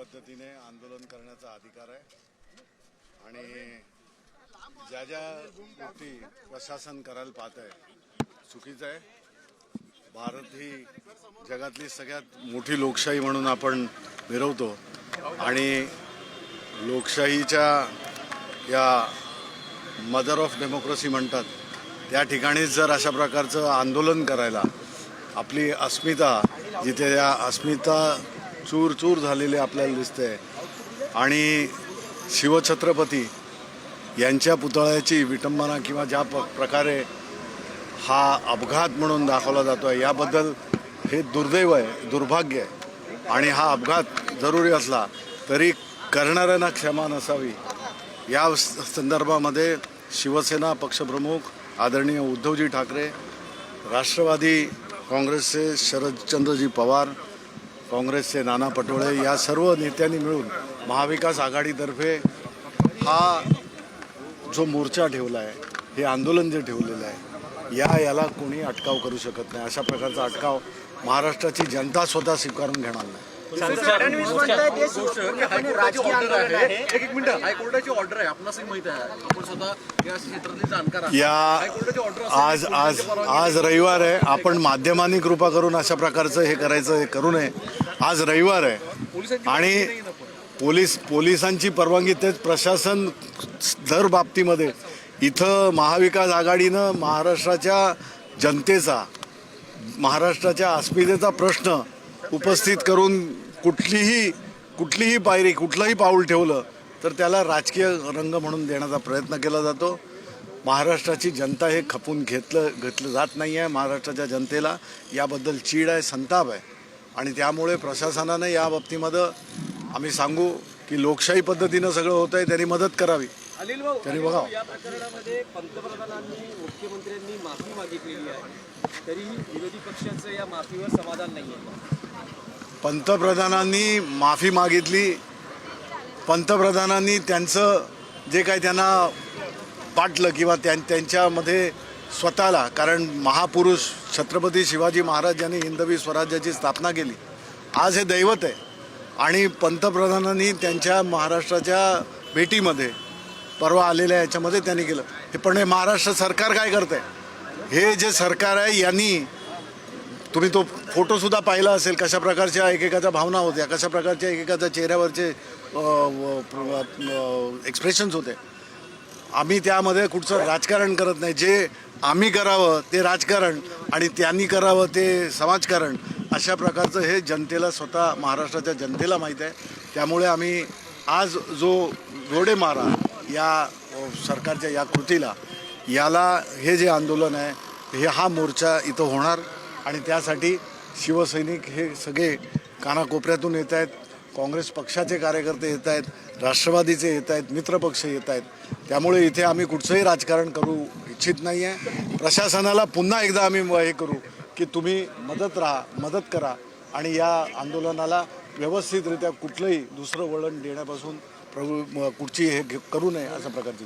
पद्धतीने आंदोलन करण्याचा अधिकार आहे. आणि ज्या ज्या गोष्टी प्रशासन करायला पाहत आहे चुकीचं आहे. भारत ही जगातली सगळ्यात मोठी लोकशाही म्हणून आपण मिरवतो. आणि लोकशाहीच्या या मदर ऑफ डेमोक्रेसी म्हणतात त्या ठिकाणीच जर अशा प्रकारचं आंदोलन करायला आपली अस्मिता जिथे या अस्मिता चूर चूर झालेली आपल्याला दिसते आणि शिवछत्रपती यांच्या पुतळ्याची विटंबना किंवा ज्या प प्रकारे हा अपघात म्हणून दाखवला जातो आहे याबद्दल हे दुर्दैव आहे दुर्भाग्य आहे. आणि हा अपघात जरुरी असला तरी करणाऱ्यांना क्षमा नसावी. या स- संदर्भामध्ये शिवसेना पक्षप्रमुख आदरणीय उद्धवजी ठाकरे राष्ट्रवादी काँग्रेसचे शरदचंद्रजी पवार काँग्रेसचे नाना पटोळे या सर्व नेत्यांनी मिळून महाविकास आघाडीतर्फे हा जो मोर्चा ठेवला आहे हे आंदोलन जे ठेवलेलं आहे या याला कोणी अटकाव करू शकत नाही. अशा प्रकारचा अटकाव महाराष्ट्राची जनता स्वतः स्वीकारून घेणार नाही. फडणवीस म्हणतायत हे पूर्णपणे राजकीय आंदोलन आहे. एक एक मिनिट. हायकोर्टाची ऑर्डर आहे. आपणासही माहीत आहे. आपण स्वतः या क्षेत्रातले जाणकार आहात. या हायकोर्टाची ऑर्डर आज आज आज रविवार आहे. आपण माध्यमांनी कृपा करून अशा प्रकारचं हे करायचं हे करू नये. आज रविवार आहे. आणि पोलीस पोलिसांची परवानगी तेच प्रशासन दर बाबतीमध्ये इथं महाविकास आघाडीनं महाराष्ट्राच्या जनतेचा महाराष्ट्राच्या अस्मितेचा प्रश्न उपस्थित करून कुठलीही कुठलीही पायरी कुठलंही पाऊल ठेवलं तर त्याला राजकीय रंग म्हणून देण्याचा प्रयत्न केला जातो. महाराष्ट्राची जनता हे खपून घेतलं घेतलं जात नाही आहे महाराष्ट्राच्या जनतेला याबद्दल चीड आहे संताप आहे. आणि त्यामुळे प्रशासनानं या बाबतीमध्ये आम्ही सांगू की लोकशाही पद्धतीनं सगळं होतं आहे त्यांनी मदत करावी. अनिल भाऊ त्यांनी बघा. या प्रकरणामध्ये पंतप्रधानांनी मुख्यमंत्र्यांनी माफी मागितलेली आहे. तरीही विरोधी पक्षाचं या माफीवर समाधान नाही आहे पंतप्रधानांनी माफी मागितली. पंतप्रधानांनी त्यांचं जे काही त्यांना पाटलं किंवा त्यां त्यांच्यामध्ये स्वतःला कारण महापुरुष छत्रपती शिवाजी महाराज यांनी हिंदवी स्वराज्याची स्थापना केली. आज हे दैवत आहे. आणि पंतप्रधानांनी त्यांच्या महाराष्ट्राच्या भेटीमध्ये परवा आलेल्या याच्यामध्ये त्यांनी केलं. हे पण हे महाराष्ट्र सरकार काय करत आहे हे जे सरकार आहे यांनी तुम्ही तो फोटोसुद्धा पाहिला असेल कशा प्रकारच्या एकेकाच्या भावना होत्या कशा प्रकारच्या एकेकाच्या चेहऱ्यावरचे एक्सप्रेशन्स होते. आम्ही त्यामध्ये कुठचं राजकारण करत नाही. जे आम्ही करावं ते राजकारण आणि त्यांनी करावं ते समाजकारण अशा प्रकारचं हे जनतेला स्वतः महाराष्ट्राच्या जनतेला माहीत आहे. त्यामुळे आम्ही आज जो जोडे मारा या सरकारच्या या कृतीला याला हे जे आंदोलन आहे हे हा मोर्चा इथं होणार आणि त्यासाठी शिवसैनिक हे सगळे कानाकोपऱ्यातून येत आहेत काँग्रेस पक्षाचे कार्यकर्ते येत आहेत राष्ट्रवादीचे येत आहेत मित्रपक्ष येत आहेत. त्यामुळे इथे आम्ही कुठचंही राजकारण करू इच्छित नाही आहे. प्रशासनाला पुन्हा एकदा आम्ही हे करू की तुम्ही मदत राहा मदत करा आणि या आंदोलनाला व्यवस्थितरित्या कुठलंही दुसरं वळण देण्यापासून प्रभू कुठची हे घे- करू नये अशा प्रकारची.